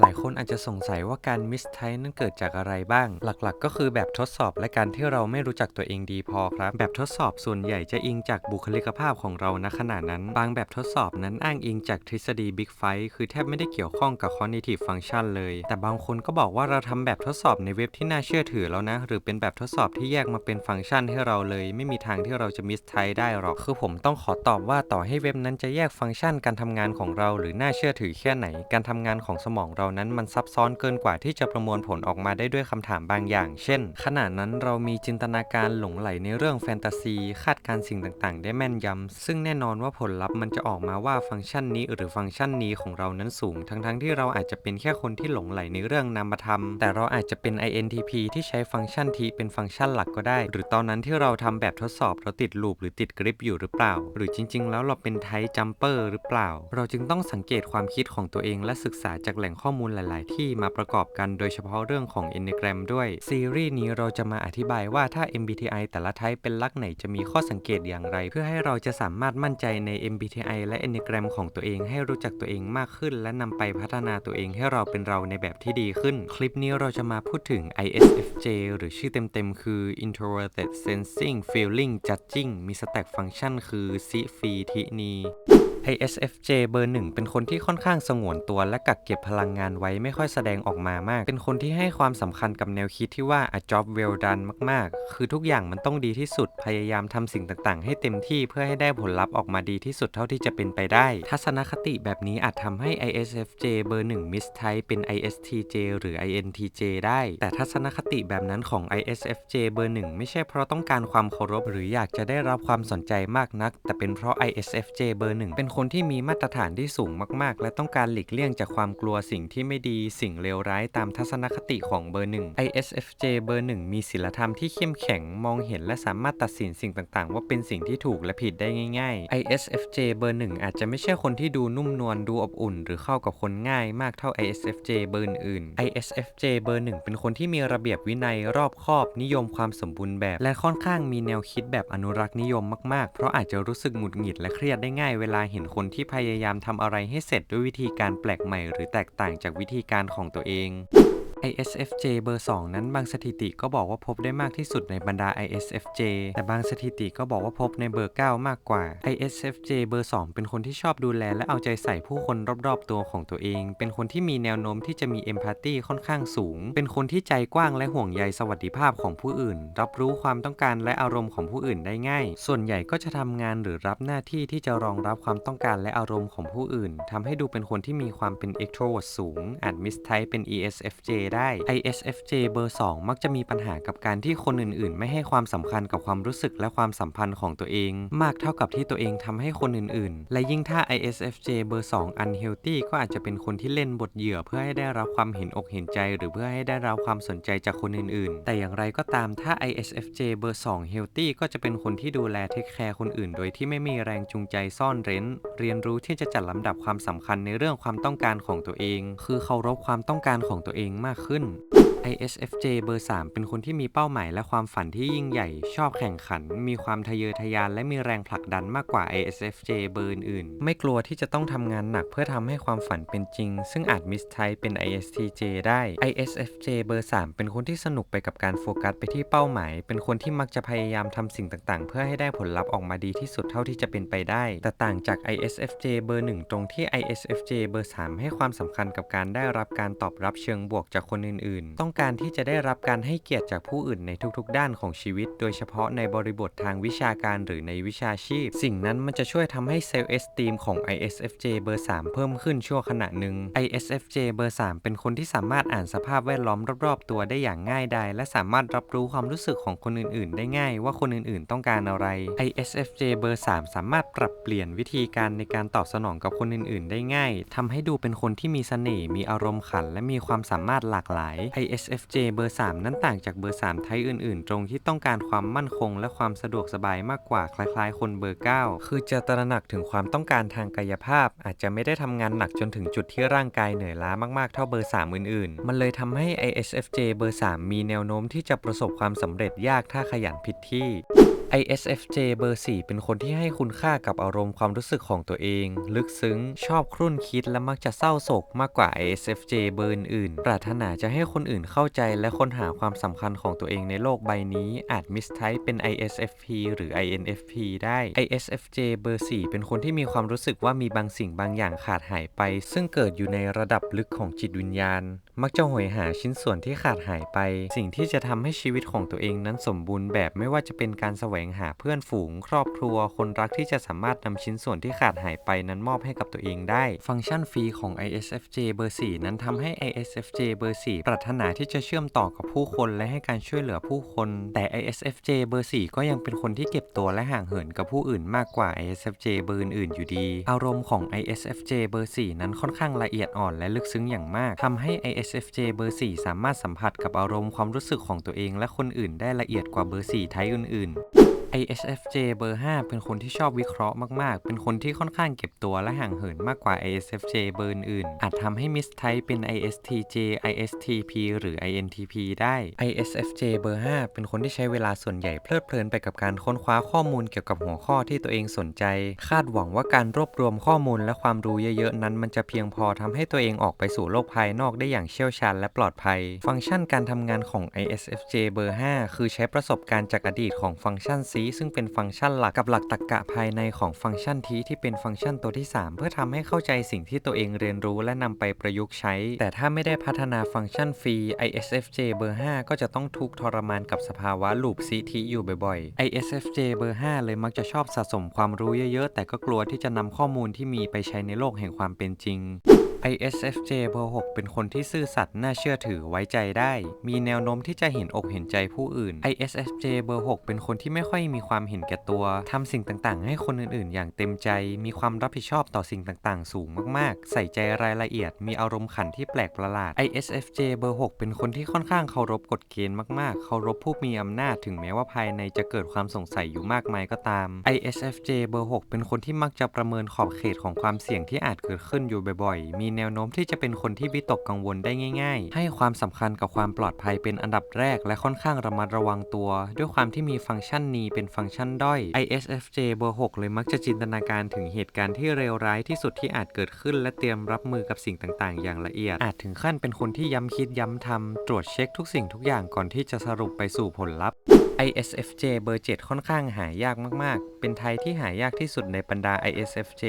หลายคนอาจจะสงสัยว่าการมิสไทนั้นเกิดจากอะไรบ้าง หลักๆ ก็คือแบบทดสอบและการที่เราไม่รู้จักตัวเองดีพอครับ แบบทดสอบส่วนใหญ่จะอิงจากบุคลิกภาพของเราณขณะนั้น บางแบบทดสอบนั้นอ้างอิงจากทฤษฎี Big Five คือแทบไม่ได้เกี่ยวข้องกับ cognitive function เลย แต่บางคนก็บอกว่าเราทำแบบทดสอบในเว็บที่น่าเชื่อถือแล้วนะ หรือเป็นแบบทดสอบที่แยกมาเป็นฟังก์ชันให้เราเลย ไม่มีทางที่เราจะมิสไทได้หรอก คือผมต้องขอตอบว่าต่อให้เว็บนั้นจะแยกฟังก์ชันการทำงานของเรา หรือน่าเชื่อถือแค่ไหน การทำงานของสมองเรานั้นมันซับซ้อนเกินกว่าที่จะประมวลผลออกมาได้ด้วยคำถามบางอย่าง เช่น ขณะนั้นเรามีจินตนาการหลงไหลในเรื่องแฟนตาซี คาดการณ์สิ่งต่างๆ ได้แม่นยำ ซึ่งแน่นอนว่าผลลัพธ์มันจะออกมาว่าฟังก์ชันนี้หรือฟังก์ชันนี้ของเรานั้นสูง ทั้งๆที่เราอาจจะเป็นแค่คนที่หลงไหลในเรื่องนามธรรม แต่เราอาจจะเป็น INTP ที่ใช้ฟังก์ชันทีเป็นฟังก์ชันหลักก็ได้ หรือตอนนั้นที่เราทำแบบทดสอบเราติดลูปหรือติดกริปอยู่หรือเปล่า หรือจริง ๆ แล้วเราเป็นไทจัมเปอร์หรือเปล่า เราจึงต้องสังเกตความคิดของตัวเองและศึกษาจากแหล่งข้อมูลมูลหลาย ๆ ที่มาประกอบกันโดยเฉพาะเรื่องของ Enneagram ด้วย ซีรีส์นี้เราจะมาอธิบายว่าถ้า MBTI แต่ละไทป์เป็นลักษณ์ไหนจะมีข้อสังเกตอย่างไร เพื่อให้เราจะสามารถมั่นใจใน MBTI และ Enneagram ของตัวเองให้รู้จักตัวเองมากขึ้น และนำไปพัฒนาตัวเองให้เราเป็นเราในแบบที่ดีขึ้น คลิปนี้เราจะมาพูดถึง ISFJ หรือชื่อเต็ม ๆ คือ Introverted Sensing Feeling Judging มี stack function คือ s i f i t n i ISFJ เบอร์หนึ่งเป็นคนที่ค่อนข้างสงวนตัวและกักเก็บพลังงานไว้ไม่ค่อยแสดงออกมามาก เป็นคนที่ให้ความสำคัญกับแนวคิดที่ว่า a job well done มาก ๆ คือทุกอย่างมันต้องดีที่สุด พยายามทำสิ่งต่างๆ ให้เต็มที่เพื่อให้ได้ผลลัพธ์ออกมาดีที่สุดเท่าที่จะเป็นไปได้ ทัศนคติแบบนี้อาจทำให้ ISFJ เบอร์หนึ่ง mistype เป็น ISTJ หรือ INTJ ได้ แต่ทัศนคติแบบนั้นของ ISFJ เบอร์หนึ่งไม่ใช่เพราะต้องการความเคารพหรืออยากจะได้รับความสนใจมากนัก แต่เป็นเพราะ ISFJ เบอร์หนึ่งเป็นคนที่มีมาตรฐานที่สูงมาก ๆ และต้องการหลีกเลี่ยงจากความกลัวสิ่งที่ไม่ดีสิ่งเลวร้ายตามทัศนคติของเบอร์หนึ่ง ISFJ เบอร์หนึ่งมีศีลธรรมที่เข้มแข็งมองเห็นและสามารถตัดสินสิ่งต่างๆ ว่าเป็นสิ่งที่ถูกและผิดได้ง่าย ๆ ISFJ เบอร์หนึ่งอาจจะไม่ใช่คนที่ดูนุ่มนวลดูอบอุ่น หรือเข้ากับคนง่ายมากเท่า ISFJ เบอร์อื่น ISFJ เบอร์หนึ่งเป็นคนที่มีระเบียบวินัยรอบคอบนิยมความสมบูรณ์แบบ และค่อนข้างมีแนวคิดแบบอนุรักษ์นิยมมากๆ เพราะอาจจะรู้สึกหงุดหงิดและเครียดได้ง่ายเวลาเห็นคนที่พยายามทำอะไรให้เสร็จด้วยวิธีการแปลกใหม่ หรือแตกต่างจากวิธีการของตัวเอง ISFJ เบอร์ 2 นั้นบางสถิติก็บอกว่าพบได้มากที่สุดในบรรดา ISFJ แต่บางสถิติก็บอกว่าพบในเบอร์ 9 มากกว่า ISFJ เบอร์ 2 เป็นคนที่ชอบดูแลและเอาใจใส่ผู้คนรอบๆ ตัวของตัวเอง เป็นคนที่มีแนวโน้มที่จะมีเอมพัตตีค่อนข้างสูง เป็นคนที่ใจกว้างและห่วงใยสวัสดิภาพของผู้อื่น รับรู้ความต้องการและอารมณ์ของผู้อื่นได้ง่าย ส่วนใหญ่ก็จะทำงานหรือรับหน้าที่ที่จะรองรับความต้องการและอารมณ์ของผู้อื่นทำให้ดูเป็นคนที่มีความเป็น extrovert สูงอาจ mistype เป็น ESFJ ได้ ISFJ เบอร์ 2 มักจะมีปัญหากับการที่คนอื่นๆ ไม่ให้ความสำคัญกับความรู้สึกและความสัมพันธ์ของตัวเอง มากเท่ากับที่ตัวเองทำให้คนอื่นๆ และยิ่งถ้า ISFJ เบอร์ 2 unhealthy ก็อาจจะเป็นคนที่เล่นบทเหยื่อเพื่อให้ได้รับความเห็นอกเห็นใจ หรือเพื่อให้ได้รับความสนใจจากคนอื่นๆ แต่อย่างไรก็ตามถ้า ISFJ เบอร์ 2 healthy ก็จะเป็นคนที่ดูแลเทคแคร์คนอื่น โดยที่ไม่มีแรงจูงใจซ่อนเร้น เรียนรู้ที่จะจัดลำดับความสำคัญในเรื่องความต้องการของตัวเอง คือเคารพความต้องการของตัวเองมากขึ้น ISFJ เบอร์ 3 เป็นคนที่มีเป้าหมายและความฝันที่ยิ่งใหญ่ ชอบแข่งขัน มีความทะเยอทะยานและมีแรงผลักดันมากกว่า ISFJ เบอร์อื่นๆไม่กลัวที่จะต้องทำงานหนักเพื่อทำให้ความฝันเป็นจริง ซึ่งอาจมิสไทเป็น ISTJ ได้ ISFJ เบอร์ 3 เป็นคนที่สนุกไปกับการโฟกัสไปที่เป้าหมาย เป็นคนที่มักจะพยายามทำสิ่งต่างๆ เพื่อให้ได้ผลลัพธ์ออกมาดีที่สุดเท่าที่จะเป็นไปได้ แต่ต่างจาก ISFJ เบอร์ 1 ตรงที่ ISFJ เบอร์ 3 ให้ความสำคัญกับการได้รับการตอบรับเชิงบวกจากคนอื่นๆ ต้องการที่จะได้รับการให้เกียรติจากผู้อื่นในทุกๆ ด้านของชีวิต โดยเฉพาะในบริบททางวิชาการหรือในวิชาชีพ สิ่งนั้นมันจะช่วยทำให้เซลล์เอสตีมของ ISFJ เบอร์ 3 เพิ่มขึ้นชั่วขณะหนึ่ง ISFJ เบอร์ 3 เป็นคนที่สามารถอ่านสภาพแวดล้อมรอบๆ ตัวได้อย่างง่ายดายและสามารถรับรู้ความรู้สึกของคนอื่นๆ ได้ง่ายว่าคนอื่นๆ ต้องการอะไร ISFJ เบอร์ 3 สามารถปรับเปลี่ยนวิธีการในการตอบสนองกับคนอื่นๆ ได้ง่ายทำให้ดูเป็นคนที่มีเสน่ห์มีอารมณ์ขัน และมีความสามารถหลากหลาย ISFJ เบอร์ 3 นั้นต่างจากเบอร์ 3 ไทยอื่นๆ ตรงที่ต้องการความมั่นคง และความสะดวกสบายมากกว่าคล้ายๆ คนเบอร์ 9 คือจะตระหนักถึงความต้องการทางกายภาพ อาจจะไม่ได้ทำงานหนักจนถึงจุดที่ร่างกายเหนื่อยล้ามากๆ เท่าเบอร์ 3 อื่นๆ มันเลยทำให้ ISFJ เบอร์ 3 มีแนวโน้มที่จะประสบความสำเร็จยากถ้าขยันผิดที่ ISFJ เบอร์ 4 เป็นคนที่ให้คุณค่ากับอารมณ์ความรู้สึกของตัวเอง ลึกซึ้ง ชอบครุ่นคิดและมักจะเศร้าโศกมากกว่า ISFJ เบอร์อื่นปรารถนาจะให้คนอื่นเข้าใจและค้นหาความสำคัญของตัวเองในโลกใบนี้ อาจมิสไทป์เป็น ISFP หรือ INFP ได้ ISFJ เบอร์ 4 เป็นคนที่มีความรู้สึกว่ามีบางสิ่งบางอย่างขาดหายไป ซึ่งเกิดอยู่ในระดับลึกของจิตวิญญาณ มักจะโหยหาชิ้นส่วนที่ขาดหายไป สิ่งที่จะทำให้ชีวิตของตัวเองนั้นสมบูรณ์แบบไม่ว่าจะเป็นการแสวงงหาเพื่อนฝูง ครอบครัว คนรักที่จะสามารถนำชิ้นส่วนที่ขาดหายไปนั้นมอบให้กับตัวเองได้ ฟังก์ชันฟรีของ ISFJ เบอร์ 4 นั้นทำให้ ISFJ เบอร์ 4 ปรารถนาที่จะเชื่อมต่อกับผู้คนและให้การช่วยเหลือผู้คน แต่ ISFJ เบอร์ 4 ก็ยังเป็นคนที่เก็บตัวและห่างเหินกับผู้อื่นมากกว่า ISFJ เบอร์อื่นอยู่ดี อารมณ์ของ ISFJ เบอร์ 4 นั้นค่อนข้างละเอียดอ่อนและลึกซึ้งอย่างมากทำให้ ISFJ เบอร์ 4 สามารถสัมผัสกับอารมณ์ความรู้สึกของตัวเองและคนอื่นได้ละเอียดกว่าเบอร์ 4 ไทป์อื่นๆ you ISFJ เบอร์ 5 เป็นคนที่ชอบวิเคราะห์มากๆ เป็นคนที่ค่อนข้างเก็บตัวและห่างเหินมากกว่า ISFJ เบอร์อื่น อาจทำให้มิสไทป์เป็น ISTJ ISTP หรือ INTP ได้ ISFJ เบอร์ 5 เป็นคนที่ใช้เวลาส่วนใหญ่เพลิดเพลินไปกับการค้นคว้าข้อมูลเกี่ยวกับหัวข้อที่ตัวเองสนใจ คาดหวังว่าการรวบรวมข้อมูลและความรู้เยอะๆ นั้น มันจะเพียงพอทำให้ตัวเองออกไปสู่โลกภายนอกได้อย่างเชี่ยวชาญและปลอดภัย ฟังก์ชันการทำงานของ ISFJ เบอร์ 5 คือใช้ประสบการณ์จากอดีตของฟังก์ชัน C ซึ่งเป็นฟังก์ชันหลักกับหลักตรรกะภายในของฟังก์ชันทีที่เป็นฟังก์ชันตัวที่ 3 เพื่อทำให้เข้าใจสิ่งที่ตัวเองเรียนรู้และนำไปประยุกต์ใช้ แต่ถ้าไม่ได้พัฒนาฟังก์ชันฟรี ISFJ เบอร์ 5 ก็จะต้องทุกข์ทรมานกับสภาวะลูปซีทีอยู่บ่อยๆ ISFJ เบอร์ 5 เลยมักจะชอบสะสมความรู้เยอะๆ แต่ก็กลัวที่จะนำข้อมูลที่มีไปใช้ในโลกแห่งความเป็นจริง ISFJ เบอร์ 6 เป็นคนที่ซื่อสัตย์น่าเชื่อถือไว้ใจได้ มีแนวโน้มที่จะเห็นอกเห็นใจผู้อื่น ISFJ เบอร์ 6 เป็นคนที่ไม่ค่อยมีความเห็นแก่ตัวทำสิ่งต่างๆ ให้คนอื่นๆ อย่างเต็มใจ มีความรับผิดชอบต่อสิ่งต่างๆ สูงมากๆ ใส่ใจรายละเอียด มีอารมณ์ขันที่แปลกประหลาด ISFJ เบอร์ 6 เป็นคนที่ค่อนข้างเคารพกฎเกณฑ์มากๆ เคารพผู้มีอำนาจถึงแม้ว่าภายในจะเกิดความสงสัยอยู่มากมายก็ตาม ISFJ เบอร์ 6 เป็นคนที่มักจะประเมินขอบเขตของความเสี่ยงที่อาจเกิดขึ้นอยู่บ่อยๆมีีแนวโน้มที่จะเป็นคนที่วิตกกังวลได้ง่าย ๆ ให้ความสำคัญกับความปลอดภัยเป็นอันดับแรก และค่อนข้างระมัดระวังตัว ด้วยความที่มีฟังก์ชันนี้เป็นฟังก์ชันด้อย ISFJ เบอร์ 6 เลยมักจะจินตนาการถึงเหตุการณ์ที่เลวร้ายที่สุดที่อาจเกิดขึ้น และเตรียมรับมือกับสิ่งต่างๆ อย่างละเอียด อาจถึงขั้นเป็นคนที่ย้ำคิดย้ำทำตรวจเช็คทุกสิ่งทุกอย่างก่อนที่จะสรุปไปสู่ผลลัพธ์ ISFJ เบอร์ 7 ค่อนข้างหายากมากๆ เป็นไทยที่หายากที่สุดในบรรดา ISFJ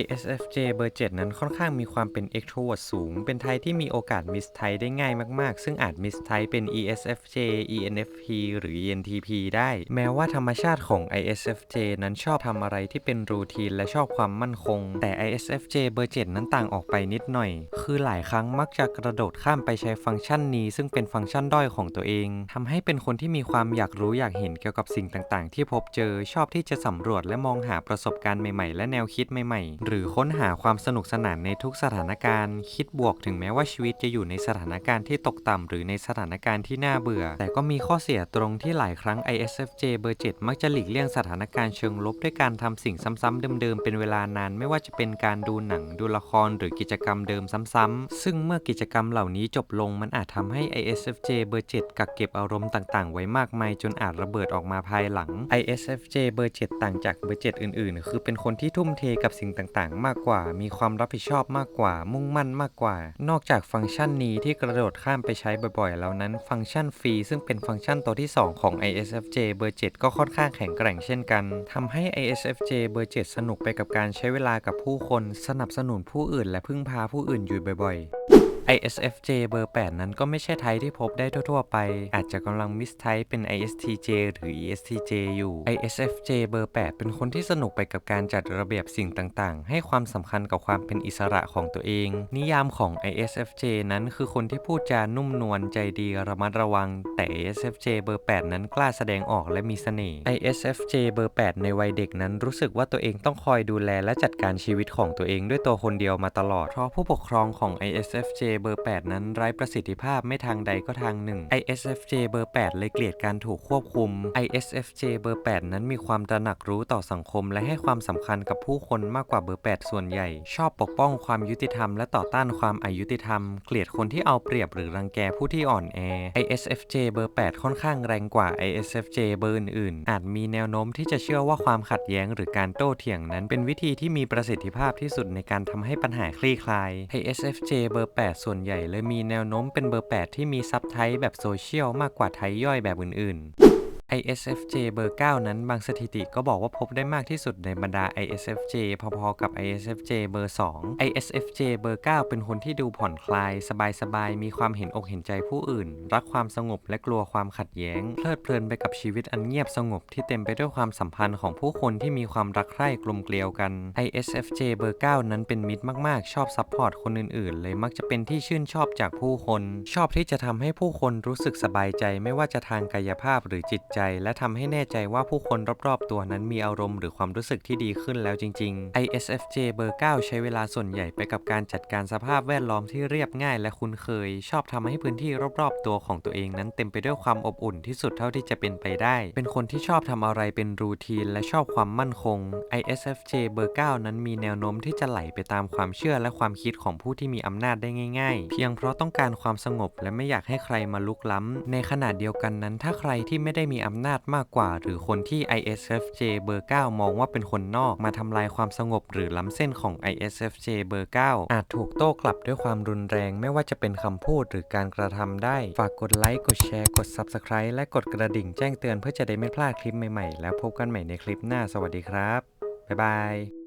ISFJ เบอร์ 7 นั้นค่อนข้างมีความเป็น extrovert สูง เป็นไทยที่มีโอกาสมิสไทยได้ง่ายมากๆ ซึ่งอาจมิสไทยเป็น ESFJ ENFP หรือ ENTP ได้ แม้ว่าธรรมชาติของ ISFJ นั้นชอบทำอะไรที่เป็นรูทีนและชอบความมั่นคง แต่ ISFJ เบอร์ 7 นั้นต่างออกไปนิดหน่อย คือหลายครั้งมักจะกระโดดข้ามไปใช้ฟังก์ชันนี้ ซึ่งเป็นฟังก์ชันด้อยของตัวเองทำให้เป็นคนที่มีความอยากรู้อยากเห็นเกี่ยวกับสิ่งต่างๆ ที่พบเจอชอบที่จะสำรวจและมองหาประสบการณ์ใหม่ๆ และแนวคิดใหม่ๆ หรือค้นหาความสนุกสนานในทุกสถานการณ์คิดบวกถึงแม้ว่าชีวิตจะอยู่ในสถานการณ์ที่ตกต่ำหรือในสถานการณ์ที่น่าเบื่อ แต่ก็มีข้อเสียตรงที่หลายครั้ง ISFJ เบอร์ 7 มักจะหลีกเลี่ยงสถานการณ์เชิงลบด้วยการทำสิ่งซ้ำๆเดิมๆเป็นเวลานาน ไม่ว่าจะเป็นการดูหนังดูละครหรือกิจกรรมเดิมซ้ำๆซึ่งเมื่อกิจกรรมเหล่านี้จบลงมันอาจทำให้ ISFJ เบอร์ 7 กักเก็บอารมณ์ต่างๆ ไว้มากมายจนอาจระเบิดออกมาภายหลัง ISFJ เบอร์ 7 ต่างจากเบอร์ 7 อื่น ๆ คือเป็นคนที่ทุ่มเทกับสิ่งต่างๆ มากกว่า มีความรับผิดชอบมากกว่ามุ่งมั่นมากกว่า นอกจากฟังก์ชันนี้ที่กระโดดข้ามไปใช้บ่อยๆ แล้วนั้น ฟังก์ชันฟรีซึ่งเป็นฟังก์ชันตัวที่ 2 ของ ISFJ เบอร์ 7 ก็ค่อนข้างแข็งแกร่งเช่นกันทำให้ ISFJ เบอร์ 7 สนุกไปกับการใช้เวลากับผู้คน สนับสนุนผู้อื่น และพึ่งพาผู้อื่นอยู่บ่อยๆ ISFJ เบอร์ 8 นั้นก็ไม่ใช่ไทป์ที่พบได้ทั่ว ๆ ไป อาจจะกำลังมิสไทป์เป็น ISTJ หรือ ESTJ อยู่ ISFJ เบอร์ 8 เป็นคนที่สนุกไปกับการจัดระเบียบสิ่งต่างๆ ให้ความสำคัญกับความเป็นอิสระของตัวเอง นิยามของ ISFJ นั้นคือคนที่พูดจานุ่มนวลใจดีระมัดระวัง แต่ ISFJ เบอร์ 8 นั้นกล้าแสดงออกและมีเสน่ห์ ISFJ เบอร์ 8 ในวัยเด็กนั้นรู้สึกว่าตัวเองต้องคอยดูแลและจัดการชีวิตของตัวเองด้วยตัวคนเดียวมาตลอดเพราะผู้ปกครองของ ISFJ เบอร์ 8 นั้นไร้ประสิทธิภาพไม่ทางใดก็ทางหนึ่ง ISFJ เบอร์ 8 เลยเกลียดการถูกควบคุม ISFJ เบอร์ 8 นั้นมีความตระหนักรู้ต่อสังคม และให้ความสำคัญกับผู้คนมากกว่าเบอร์ 8 ส่วนใหญ่ ชอบปกป้องความยุติธรรมและต่อต้านความอายุติธรรม เกลียดคนที่เอาเปรียบหรือรังแกผู้ที่อ่อนแอ ISFJ เบอร์ 8 ค่อนข้างแรงกว่า ISFJ เบอร์อื่นๆ อาจมีแนวโน้มที่จะเชื่อว่าความขัดแย้งหรือการโต้เถียงนั้น เป็นวิธีที่มีประสิทธิภาพที่สุดในการทำให้ปัญหาคลี่คลาย ISFJ เบอร์ 8ส่วนใหญ่เลยมีแนวโน้มเป็นเบอร์ 8 ที่มีซับไทป์แบบโซเชียลมากกว่าไทป์ย่อยแบบอื่นๆ ISFJ เบอร์ 9 นั้นบางสถิติก็บอกว่าพบได้มากที่สุดในบรรดา ISFJ พอๆกับ ISFJ เบอร์ 2 ISFJ เบอร์ 9 เป็นคนที่ดูผ่อนคลาย สบายๆ มีความเห็นอกเห็นใจผู้อื่น รักความสงบและกลัวความขัดแย้ง เพลิดเพลินไปกับชีวิตอันเงียบสงบที่เต็มไปด้วยความสัมพันธ์ของผู้คนที่มีความรักใคร่กลมเกลียวกัน ISFJ เบอร์ 9 นั้นเป็นมิตรมากๆ ชอบซัพพอร์ตคนอื่นๆ เลยมักจะเป็นที่ชื่นชอบจากผู้คน ชอบที่จะทำให้ผู้คนรู้สึกสบายใจไม่ว่าจะทางกายภาพหรือจิตใจ และทำให้แน่ใจว่าผู้คนรอบๆ ตัวนั้นมีอารมณ์หรือความรู้สึกที่ดีขึ้นแล้วจริง ๆ ISFJ เบอร์ 9 ใช้เวลาส่วนใหญ่ไปกับการจัดการสภาพแวดล้อมที่เรียบง่ายและคุ้นเคย ชอบทำให้พื้นที่รอบๆ ตัวของตัวเองนั้นเต็มไปด้วยความอบอุ่นที่สุดเท่าที่จะเป็นไปได้ เป็นคนที่ชอบทำอะไรเป็นรูทีนและชอบความมั่นคง ISFJ เบอร์ 9 นั้นมีแนวโน้มที่จะไหลไปตามความเชื่อและความคิดของผู้ที่มีอำนาจได้ง่าย ๆ เพียงเพราะต้องการความสงบและไม่อยากให้ใครมาลุกล้ำในขณะเดียวกันนั้นถ้าใครที่ไม่ได้มีอำนาจมากกว่า หรือคนที่ ISFJ เบอร์ 9 มองว่าเป็นคนนอกมาทำลายความสงบหรือล้ำเส้นของ ISFJ เบอร์ 9 อาจถูกโต้กลับด้วยความรุนแรงไม่ว่าจะเป็นคำพูดหรือการกระทำได้ ฝากกดไลค์ กดแชร์ กด Subscribe และกดกระดิ่งแจ้งเตือนเพื่อจะได้ไม่พลาดคลิปใหม่ๆ แล้วพบกันใหม่ในคลิปหน้า สวัสดีครับ บ๊ายบาย